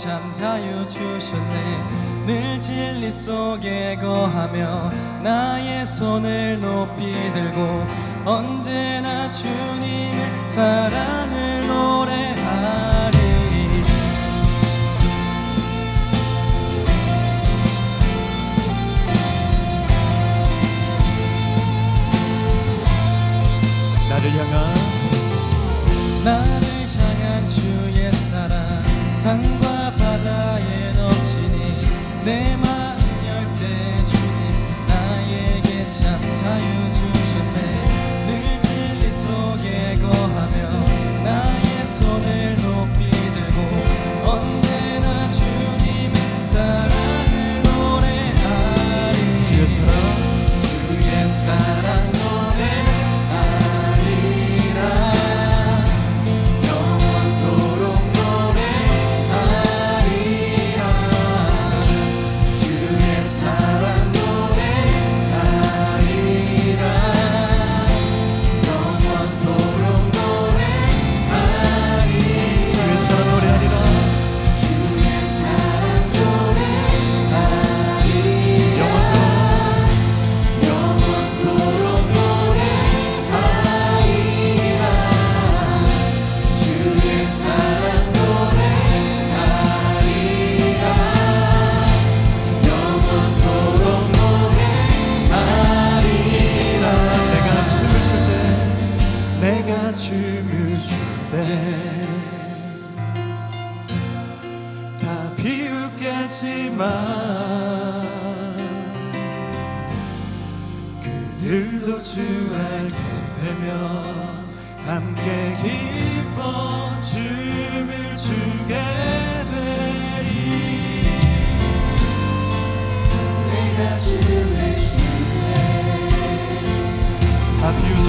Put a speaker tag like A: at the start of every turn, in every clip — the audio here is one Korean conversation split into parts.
A: 참 자유 주셨네 늘 진리 속에 거하며 나의 손을 높이 들고 언제나 주님의 사랑을 노래하리.
B: 나를 향한
A: 나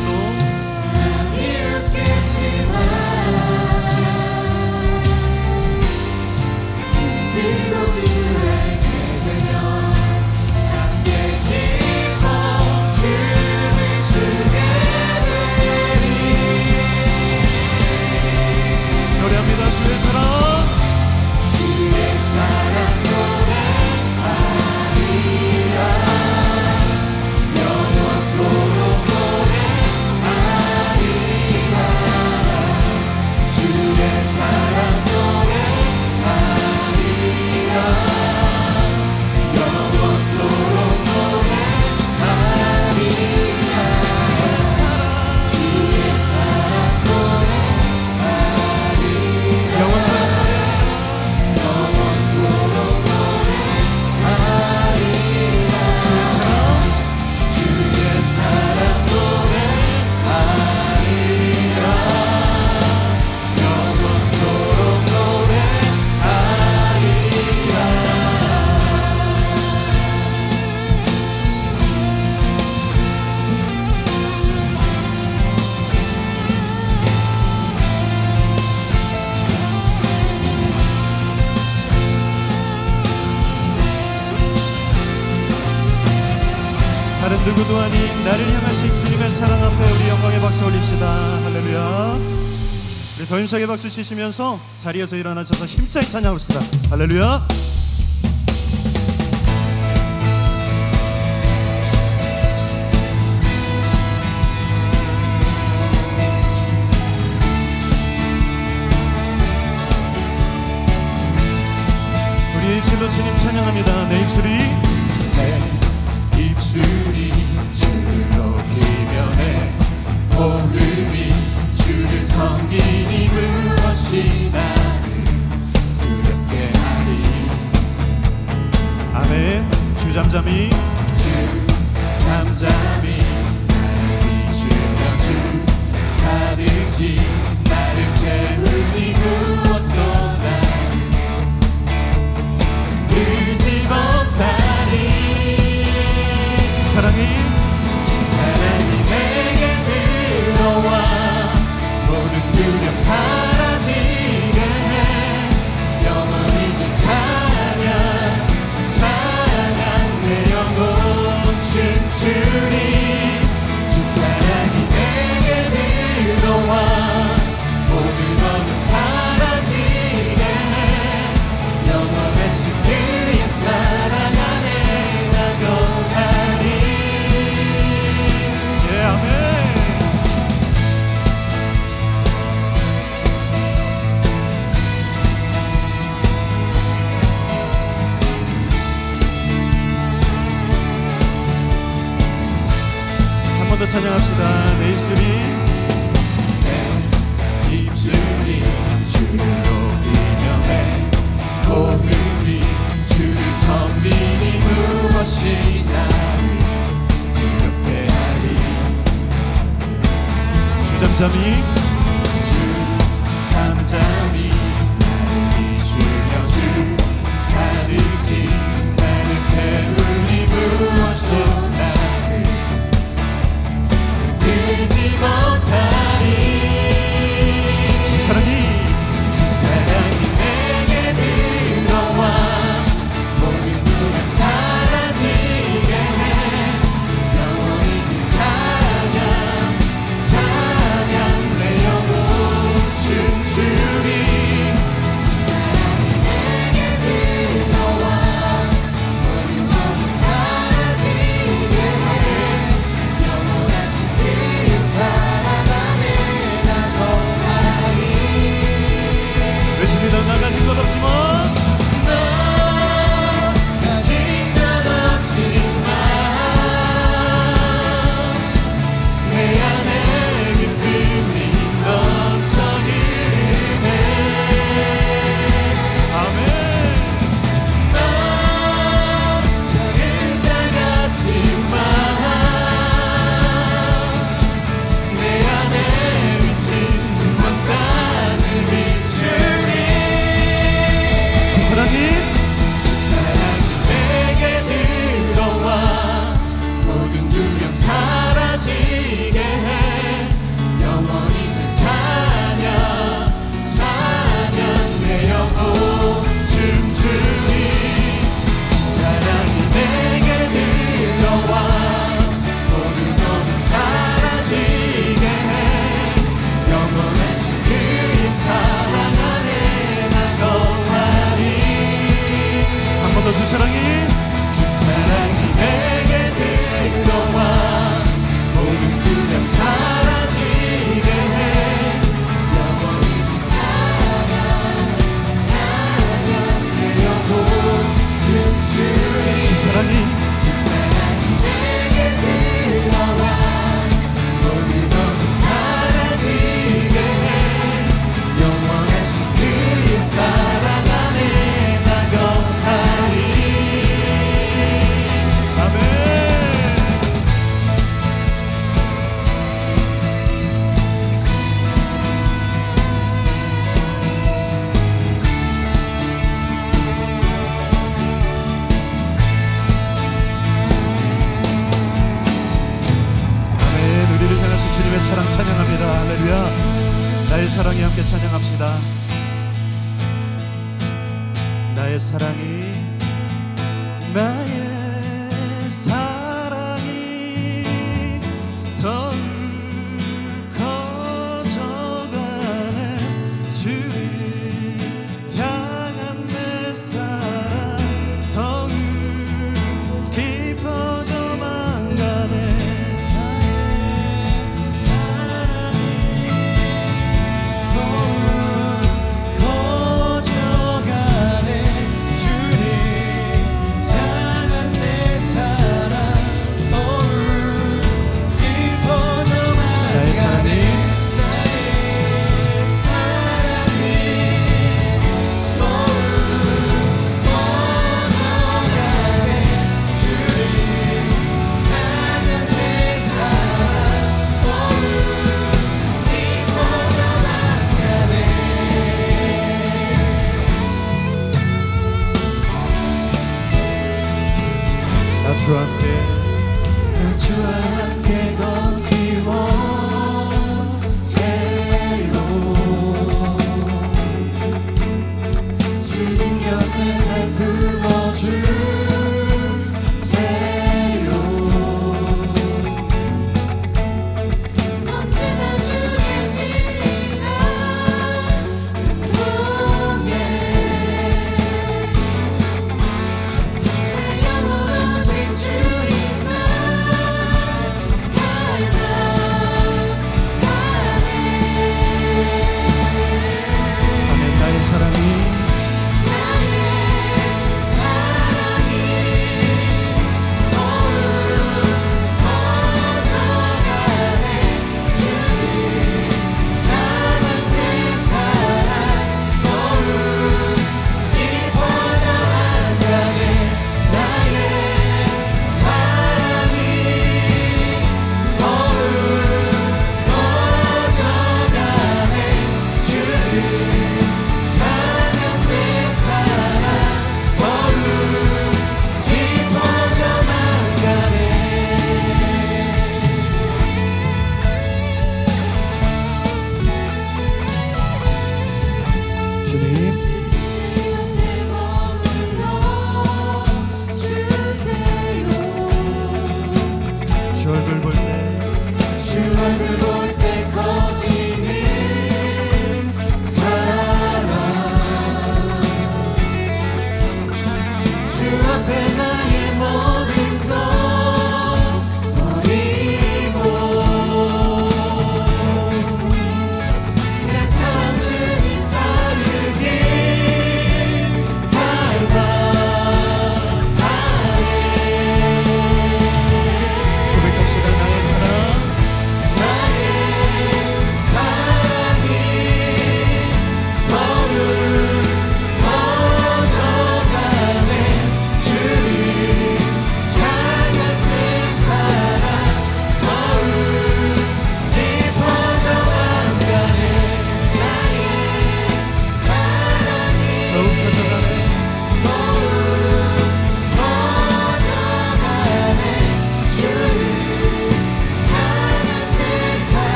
B: no 그도 아닌 나를 향하신 주님의 사랑 앞에 우리 영광의 박수 올립시다. 할렐루야. 우리 더 힘차게 박수 치시면서 자리에서 일어나셔서 힘차게 찬양합시다. 할렐루야. 우리 입술로 주님 찬양합니다. 내 입술이
A: 주 주
B: 함께 주
A: 함께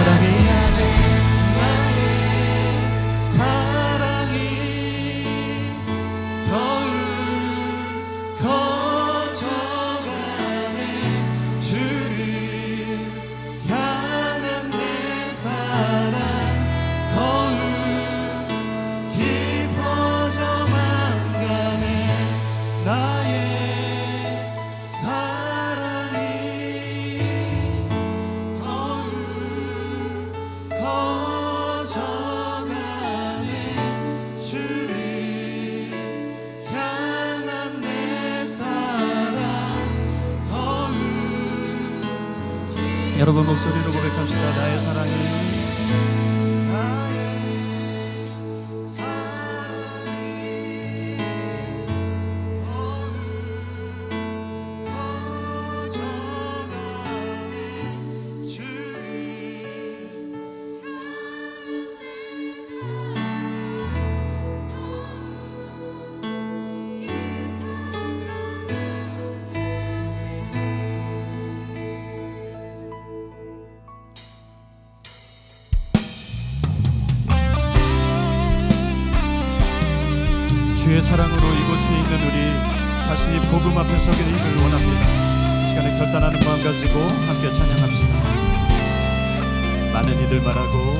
B: 사랑해
A: 여러분 목소리로 고백합시다. 나의 사랑이. 사랑으로 이곳에 있는 우리 다시 복음 앞에 서게 되기를 원합니다. 시간에 결단하는 마음 가지고 함께 찬양합시다. 많은 이들 말하고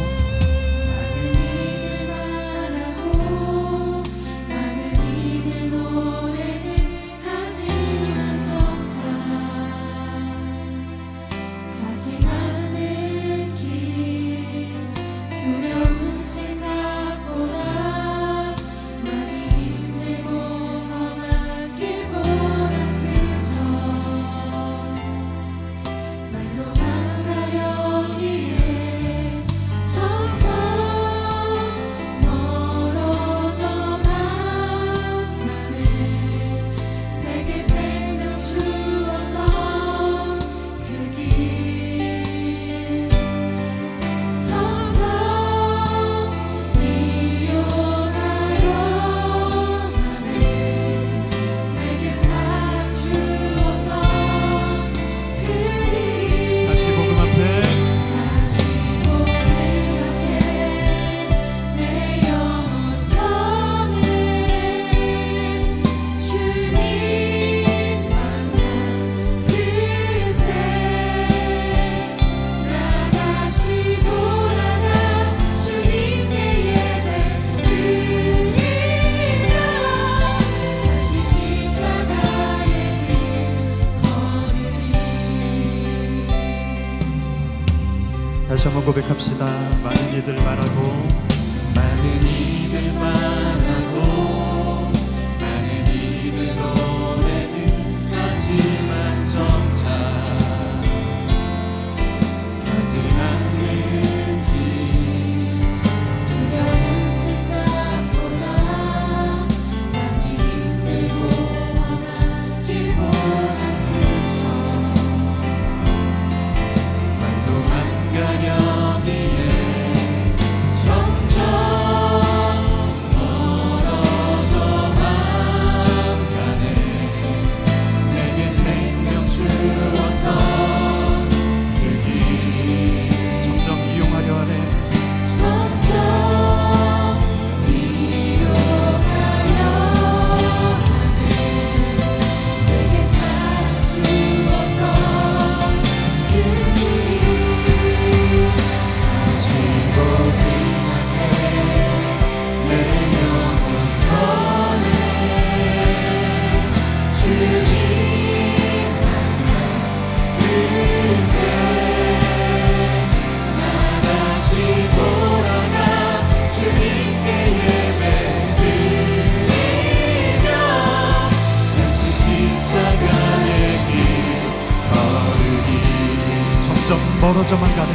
B: 먼저만 가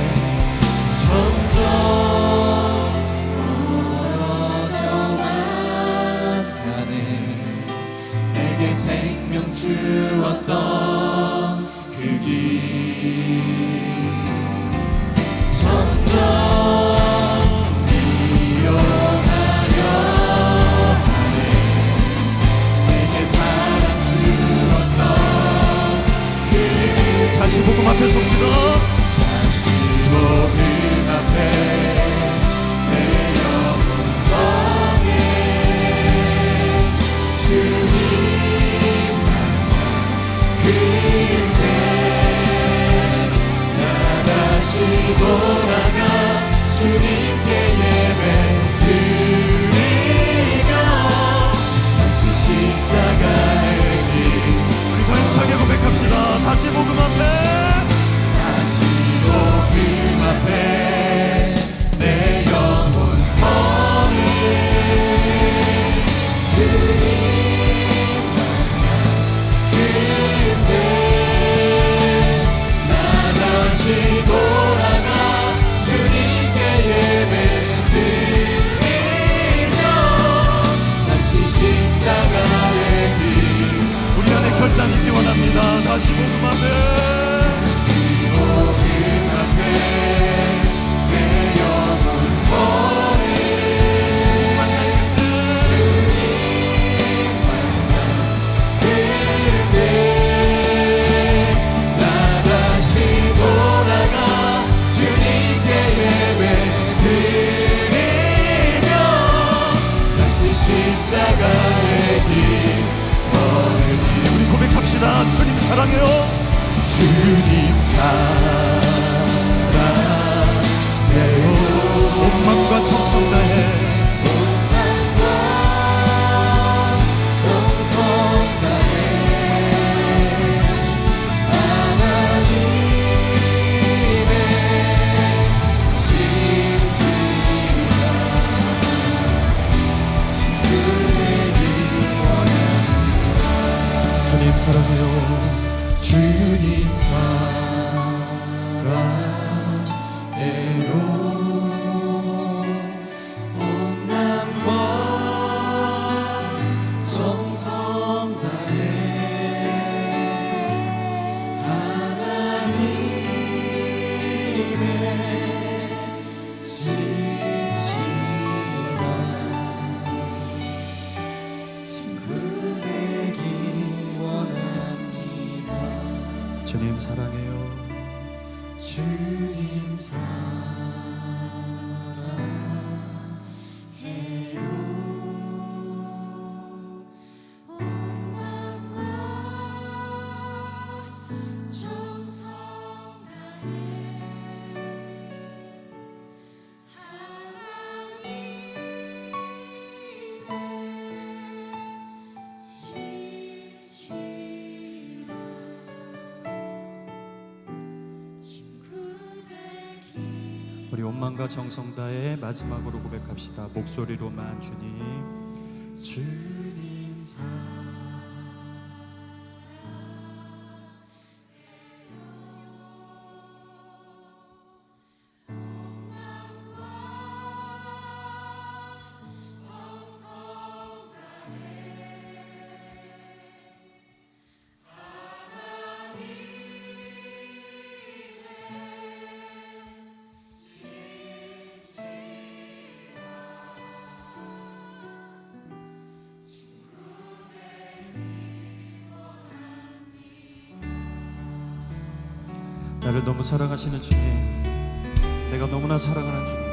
A: 사랑해요
B: 주님 사랑해요.
A: 주님
B: 정성 다해
A: 마지막으로 고백합시다. 목소리로만 주님. 주 나를 너무 사랑하시는 주님 내가 너무나 사랑하는 주님